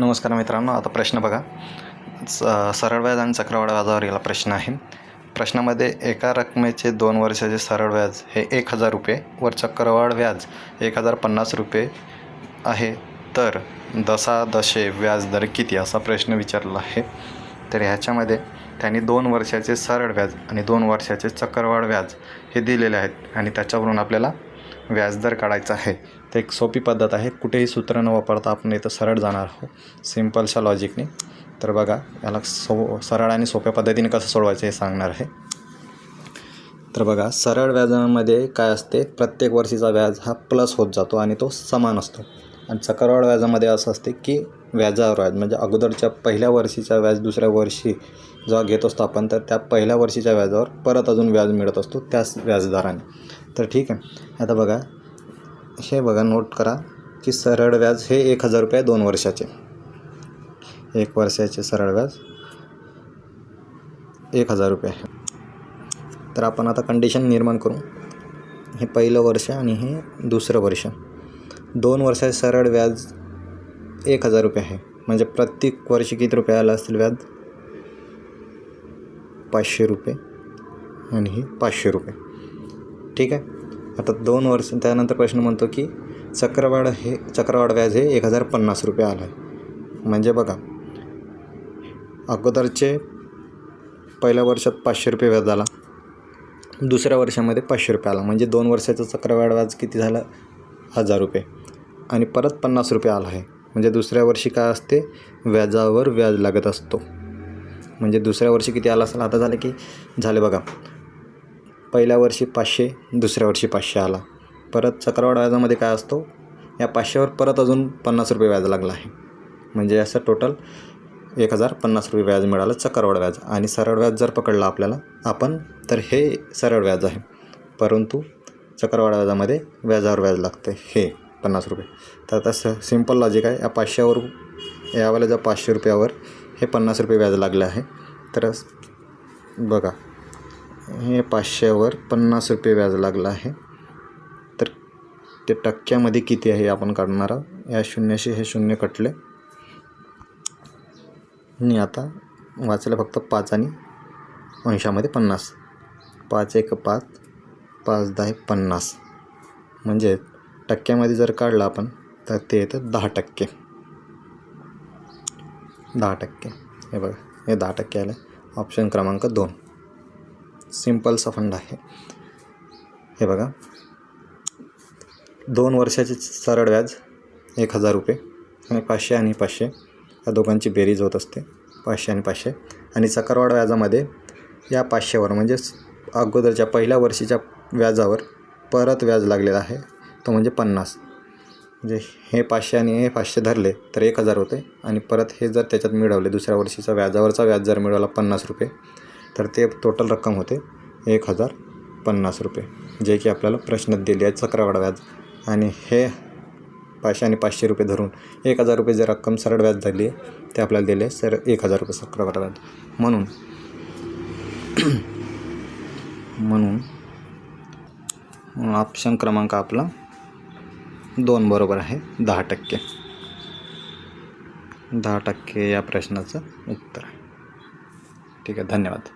नमस्कार मित्रांनो आता प्रश्न बघा. स सरळ व्याज आणि चक्रवाढ व्याजावर याला प्रश्न आहे. प्रश्नामध्ये एका रकमेचे दोन वर्षाचे सरळ व्याज हे एक हजार रुपये वर चक्रवाढ व्याज एक हजार पन्नास रुपये आहे. तर दसा दशे व्याज दर किती असा प्रश्न विचारला आहे. तर ह्याच्यामध्ये त्यांनी दोन वर्षाचे सरळ व्याज आणि दोन वर्षाचे चक्रवाढ व्याज हे दिलेले आहेत आणि त्याच्यावरून आपल्याला व्याजदर काढायचा आहे. ते एक सोपी पद्धत आहे. कुठेही सूत्र न वापरता आपण इथं सरळ जाणार आहोत. सिम्पलशा लॉजिकने तर बघा याला सो सरळ आणि सोप्या पद्धतीने कसं सोडवायचं हे सांगणार आहे. तर बघा सरळ व्याजामध्ये काय असते? प्रत्येक वर्षीचा व्याज हा प्लस होत जातो आणि तो समान असतो. आणि चक्रवाढ व्याजामध्ये असं असते की व्याजावर व्याज म्हणजे अगोदरच्या पहिल्या वर्षीचा व्याज दुसऱ्या वर्षी जेव्हा घेत असतो आपण तर त्या पहिल्या वर्षीच्या व्याजावर परत अजून व्याज मिळत असतो त्याच व्याजदराने. तर ठीक आहे. आता बघा. हे बघा नोट करा की सरळ व्याज हे एक हजार रुपये दोन वर्षाचे. एक वर्षाचे सरळ व्याज एक हजार रुपये. आहे तर आपण आता कंडिशन निर्माण करू. हे पहिलं वर्ष आणि हे दुसरं वर्ष. दोन वर्षाचे सरळ व्याज एक हजार रुपये आहे. म्हणजे प्रत्येक वर्षी किती रुपये आलं असतील व्याज? पाचशे रुपये. आणि हे पाचशे रुपये. ठीक आहे. आता दोन वर्ष त्यानंतर प्रश्न म्हणतो की चक्रवाढ हे चक्रवाढ व्याज हे एक हजार पन्नास रुपये आलं आहे म्हणजे बघा अगोदरचे पहिल्या वर्षात पाचशे रुपये व्याज आला दुसऱ्या वर्षामध्ये पाचशे रुपये आला. म्हणजे दोन वर्षाचं चक्रवाढ व्याज किती झालं? हजार रुपये. आणि परत पन्नास रुपये आला आहे. म्हणजे दुसऱ्या वर्षी काय असते? व्याजावर व्याज लागत असतो. म्हणजे दुसऱ्या वर्षी किती आला असेल? आता झालं की झाले बघा. पहिल्या वर्षी पाचशे दुसऱ्या वर्षी पाचशे आला. परत चक्रवाढ व्याजामध्ये काय असतो? या पाचशेवर परत अजून पन्नास रुपये व्याज लागला आहे. म्हणजे असं टोटल एक हजार पन्नास रुपये व्याज मिळालं चक्रवाढ व्याज. आणि सरळ व्याज जर पकडलं आपल्याला आपण तर हे सरळ व्याज आहे. परंतु चक्रवाढ व्याजामध्ये व्याजावर व्याज लागते हे पन्नास रुपये. तर आता स सिंपल लॉजिक आहे. या पाचशेवर यावेळेला जर पाचशे रुपयावर हे पन्नास रुपये व्याज लागले आहे. तर बघा हे पाचशेवर पन्नास रुपये व्याज लागलं आहे. तर ते टक्क्यामध्ये किती आहे आपण काढणार आहोत? या शून्याशी हे शून्य कटले. आणि आता वाचलं फक्त पाच आणि अंशामध्ये पन्नास. पाच एक पाच पाच दहा पन्नास. म्हणजे टक्क्यामध्ये जर काढलं आपण तर ते येतं दहा टक्के. दहा टक्के. हे बघा हे दहा टक्के आलं. ऑप्शन क्रमांक दोन. सिम्पलचा फंड आहे. हे बघा. दोन वर्षाचे सरळ व्याज एक हजार रुपये आणि पाचशे आणि पाचशे या दोघांची बेरीज होत असते. पाचशे आणि पाचशे. आणि चक्रवाढ व्याजामध्ये या पाचशेवर म्हणजेच अगोदरच्या पहिल्या वर्षीच्या व्याजावर परत व्याज लागलेला आहे. तो म्हणजे पन्नास. म्हणजे हे पाचशे आणि हे पाचशे धरले तर एक हजार होते आणि परत हे जर त्याच्यात मिळवले दुसऱ्या वर्षीचा व्याजावरचा व्याज जर मिळवला पन्नास रुपये तर ते टोटल रक्कम होते एक हजार पन्नास रुपये जे की आपल्याला प्रश्नात दिले आहे चक्रवाढ व्याज. आणि हे पाचशे आणि पाचशे रुपये धरून एक हजार रुपये जर रक्कम सरळ व्याज झाली आहे ते आपल्याला दिले सर एक हजार रुपये चक्रवाढ व्याज. म्हणून म्हणून ऑप्शन क्रमांक आपला दोन बरोबर आहे दहा टक्के. दहा टक्के या प्रश्नाचं उत्तर आहे. ठीक आहे धन्यवाद.